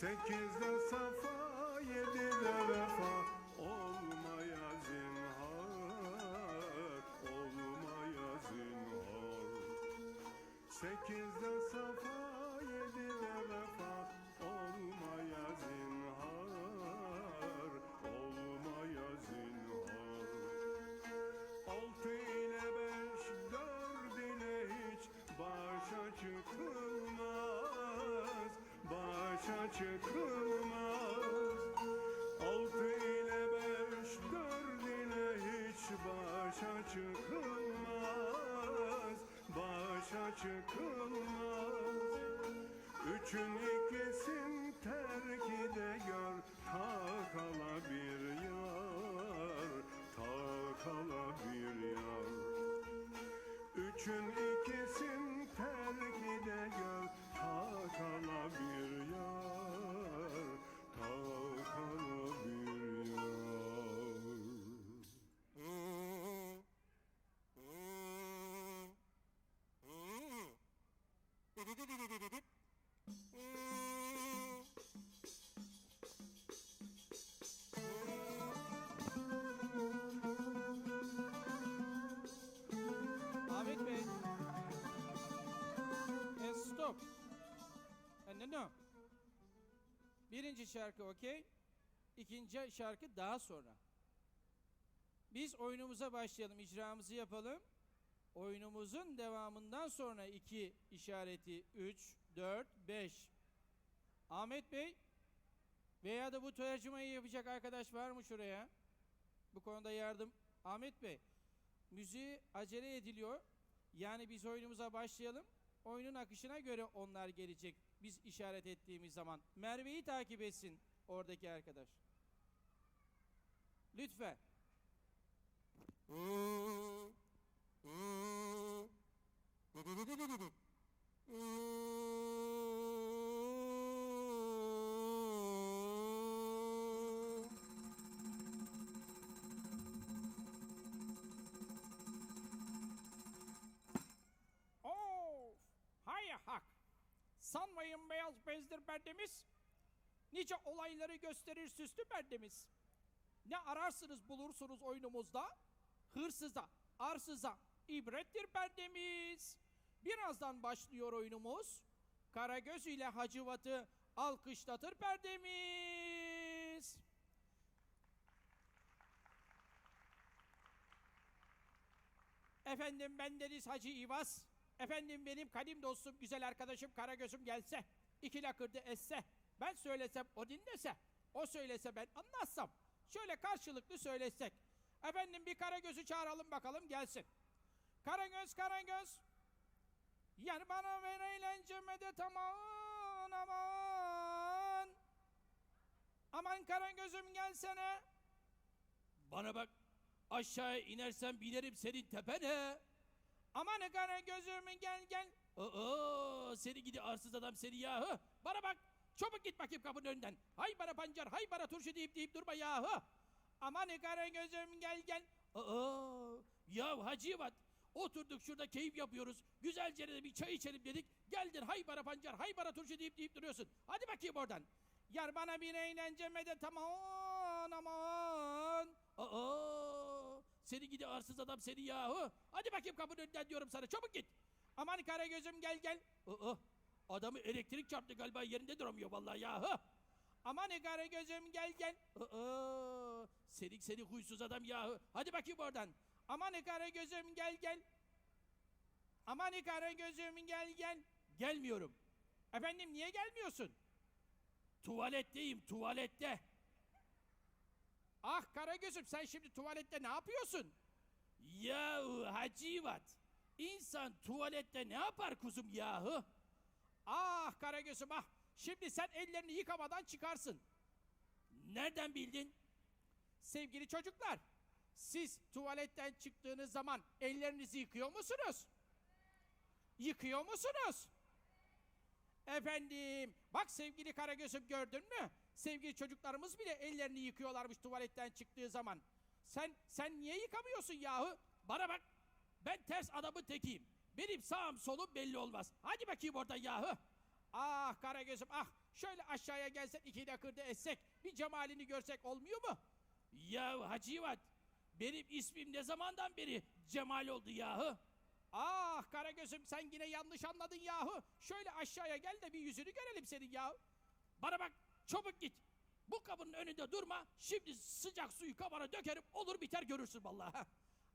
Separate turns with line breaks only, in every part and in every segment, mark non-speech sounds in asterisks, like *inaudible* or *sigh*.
Sekizde safa, yedide vefa. Olmaya zinhar, olmaya zinhar. Sekizde safa, yedide çıkılmaz. Altı ile beş, dört ile hiç başa çıkılmaz, başa çıkılmaz. Üçün
stop. No, no. Birinci şarkı okey. İkinci şarkı daha sonra. Biz oyunumuza başlayalım, icramızı yapalım. Oyunumuzun devamından sonra iki işareti 3, 4, 5. Ahmet Bey veya da bu tercümeyi yapacak arkadaş var mı şuraya? Bu konuda yardım. Ahmet Bey, müziği acele ediliyor. Yani biz oyunumuza başlayalım. Oyunun akışına göre onlar gelecek. Biz işaret ettiğimiz zaman. Merve'yi takip etsin oradaki arkadaş. Lütfen. Hak! Sanmayın beyaz bezdir perdemiz. Nice olayları gösterir süslü perdemiz. Ne ararsınız bulursunuz oyunumuzda. Hırsıza, arsıza ibrettir perdemiz. Birazdan başlıyor oyunumuz. Karagöz ile Hacivat'ı alkışlatır perdemiz. Efendim bendeniz Hacı İvaz. Efendim benim kadim dostum, güzel arkadaşım Karagöz'üm gelse. iki lakırdı esse. Ben söylesem o dinlese. O söylese ben anlatsam. Şöyle karşılıklı söylesek. Efendim bir Karagöz'ü çağıralım bakalım gelsin. Karagöz, Karagöz. Yer bana ver eğlence medet aman aman. Aman Karagöz'üm gelsene.
Bana bak aşağıya inersem binerim senin tepene.
Aman Karagöz'üm gel gel.
Aa, seni gidi arsız adam seni yahu.
Bana bak. Çabuk git bakayım kapının önünden. Hay bana pancar, hay bana turşu deyip deyip durma yahu. Aman kara gözüm gel gel.
Aa, ya Hacivat oturduk şurada keyif yapıyoruz. Güzelce de bir çay içelim dedik. Geldin hay bana pancar hay bana turşu deyip deyip duruyorsun. Hadi bakayım oradan.
Yar bana bir eğlence medet aman aman.
Aa, seni gidi arsız adam seni yahu. Hadi bakayım kapının önünden diyorum sana çabuk git.
Aman kara gözüm gel gel.
Aa, adamı elektrik çarptı galiba yerinde duramıyor vallahi yahu.
Aman kara gözüm gel gel.
Aa, seni seni huysuz adam yahu. Hadi bakayım oradan.
Aman kara gözüm gel gel. Aman kara gözüm gel gel.
Gelmiyorum.
Efendim niye gelmiyorsun?
Tuvaletteyim tuvalette.
Ah kara gözüm sen şimdi tuvalette ne yapıyorsun?
Yahu Hacivat. İnsan tuvalette ne yapar kuzum yahu?
Ah Karagöz'üm ah. Şimdi sen ellerini yıkamadan çıkarsın.
Nereden bildin?
Sevgili çocuklar, siz tuvaletten çıktığınız zaman ellerinizi yıkıyor musunuz? Yıkıyor musunuz? Efendim, bak sevgili Karagöz'üm gördün mü? Sevgili çocuklarımız bile ellerini yıkıyorlarmış tuvaletten çıktığı zaman. Sen sen niye yıkamıyorsun yahu?
Bana bak. Ben ters adamın tekiyim. Benim sağım solum belli olmaz. Hadi bakayım oradan yahu.
Ah Karagöz'üm ah
Şöyle aşağıya gelsen iki dakikada etsek bir cemalini görsek olmuyor mu?
Ya Hacivat benim ismim ne zamandan beri Cemal oldu yahu?
Ah Karagöz'üm sen yine yanlış anladın yahu. Şöyle aşağıya gel de bir yüzünü görelim senin yahu.
Bana bak çabuk git. Bu kabının önünde durma. Şimdi sıcak suyu kabana dökerim olur biter görürsün vallahi.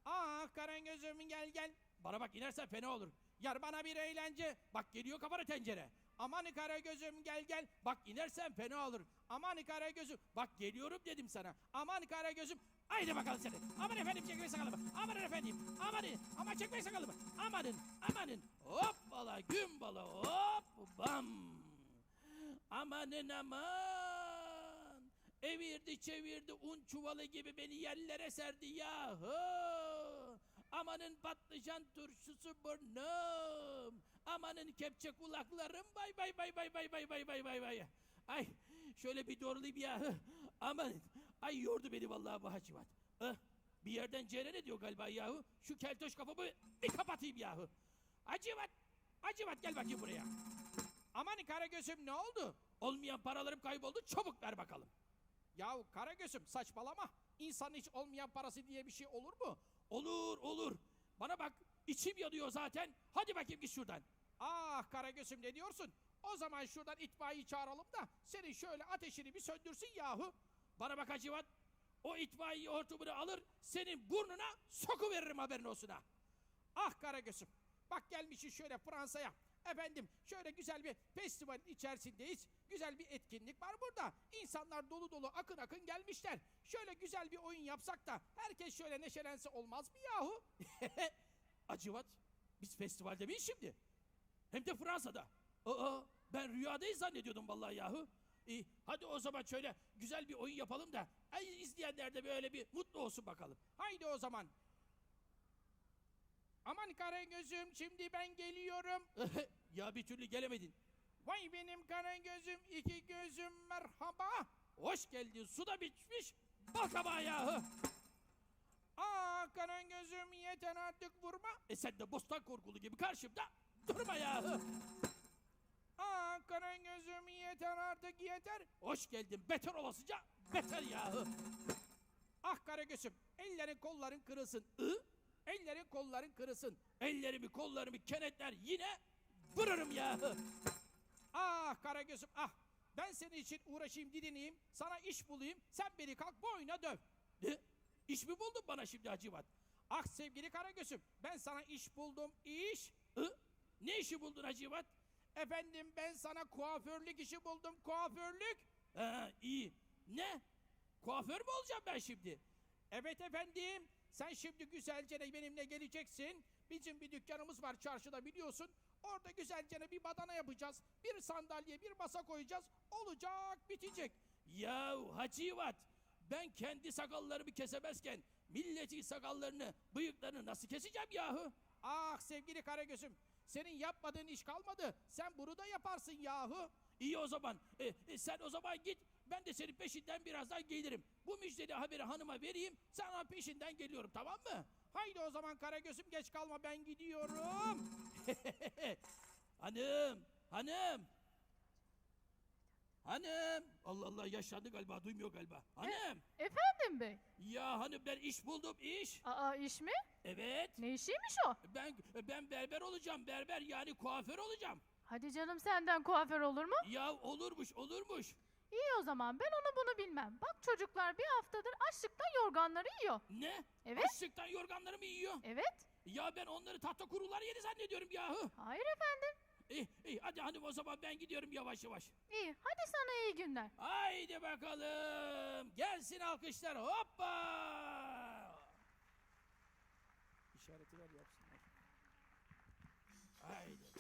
Ah Karagöz'üm gel gel.
Bana bak inersen fena olur.
Yar bana bir eğlence.
Bak geliyor kabana tencere.
Aman Karagöz'üm gel gel.
Bak inersen fena olur.
Aman Karagöz'üm.
Bak geliyorum dedim sana.
Aman Karagöz'üm.
Haydi bakalım seni. Aman efendim çekmeyin sakalımı. Aman efendim. Amanın. Ama çekmeyin sakalımı. Amanın. Amanın. Hop bala gün bala hop bam. Amanın aman. Evirdi çevirdi un çuvalı gibi beni yerlere serdi yahu. Amanın patlıcan turşusu burnum. Amanın kepçe kulaklarım bay bay bay bay bay bay bay bay bay bay. Ay şöyle bir doğrulayayım yahu. Aman ay yordu beni vallahi bu hacivat. Ah, bir yerden ceren ediyor galiba yahu. Şu keltoş kafamı bir kapatayım yahu. Hacivat, hacivat gel bakayım buraya.
Aman Karagöz'üm ne oldu?
Olmayan paralarım kayboldu çabuk ver bakalım.
Yahu Karagöz'üm saçmalama. İnsanın hiç olmayan parası diye bir şey olur mu?
Olur olur. Bana bak içim yanıyor zaten. Hadi bakayım git şuradan.
Ah Karagöz'üm ne diyorsun? O zaman şuradan itfaiyeyi çağıralım da senin şöyle ateşini bir söndürsün yahu.
Bana bak Hacivat. O itfaiye hortumunu alır senin burnuna sokuveririm haberin olsun ha.
Ah Karagöz'üm. Bak gelmişiz şöyle Fransa'ya. Efendim şöyle güzel bir festivalin içerisindeyiz. Güzel bir etkinlik var burada. İnsanlar dolu dolu akın akın gelmişler. Şöyle güzel bir oyun yapsak da herkes şöyle neşelense olmaz mı yahu? *laughs*
Acıvat biz festivalde miyiz şimdi? Hem de Fransa'da. Aa ben rüyadayız zannediyordum vallahi yahu. İyi hadi o zaman şöyle güzel bir oyun yapalım da ay, izleyenler de böyle bir mutlu olsun bakalım.
Haydi o zaman. Aman Karagöz'üm şimdi ben geliyorum. *laughs*
ya bir türlü gelemedin.
Vay benim Karagöz'üm iki gözüm merhaba.
Hoş geldin su da bitmiş. Bal kabağı yahu.
Aa Karagöz'üm yeter artık vurma.
E sen de bostan korkulu gibi karşımda durma yahu.
Aa Karagöz'üm yeter artık yeter.
Hoş geldin beter olasıca beter yahu.
Ah Karagöz'üm ellerin kolların kırılsın. I? Ellerin kolların kırılsın.
Ellerimi kollarımı kenetler yine vururum yahu.
Ah Karagöz'üm ah. Ben senin için uğraşayım didineyim. Sana iş bulayım. Sen beni kalk boyuna döv.
Ne? İş mi buldun bana şimdi Hacivat?
Ah sevgili Karagöz'üm ben sana iş buldum iş.
Hı? Ne işi buldun Hacivat?
Efendim ben sana kuaförlük işi buldum kuaförlük.
Ha iyi. Ne? Kuaför mü olacağım ben şimdi?
Evet efendim sen şimdi güzelce benimle geleceksin. Bizim bir dükkanımız var çarşıda biliyorsun. Orada güzelce bir badana yapacağız. Bir sandalye bir masa koyacağız. Olacak bitecek.
Ya Hacivat ben kendi sakallarımı kesemezken milletin sakallarını, bıyıklarını nasıl keseceğim yahu?
Ah sevgili Karagöz'üm senin yapmadığın iş kalmadı. Sen bunu da yaparsın yahu.
İyi o zaman. E, e, sen o zaman git. Ben de senin peşinden birazdan gelirim. Bu müjdeli haberi hanıma vereyim. Sana peşinden geliyorum tamam mı?
Haydi o zaman Karagöz'üm geç kalma ben gidiyorum. *laughs*
hanım, hanım. Hanım. Allah Allah yaşlandı galiba duymuyor galiba. Hanım.
Efendim bey?
Ya hanım ben iş buldum iş.
Aa iş mi?
Evet.
Ne işiymiş o?
Ben ben berber olacağım. Berber yani kuaför olacağım.
Hadi canım senden kuaför olur mu?
Ya olurmuş olurmuş.
İyi o zaman ben onu bunu bilmem. Bak çocuklar bir haftadır açlıktan yorganları yiyor.
Ne?
Evet.
Açlıktan yorganlarımı yiyor.
Evet.
Ya ben onları tahta kurular yedi zannediyorum yahu.
Hayır efendim.
İyi, iyi. Hadi hanım o zaman ben gidiyorum yavaş yavaş.
İyi, hadi sana iyi günler.
Haydi bakalım. Gelsin alkışlar. Hoppa! İşareti ver yapsınlar. Haydi.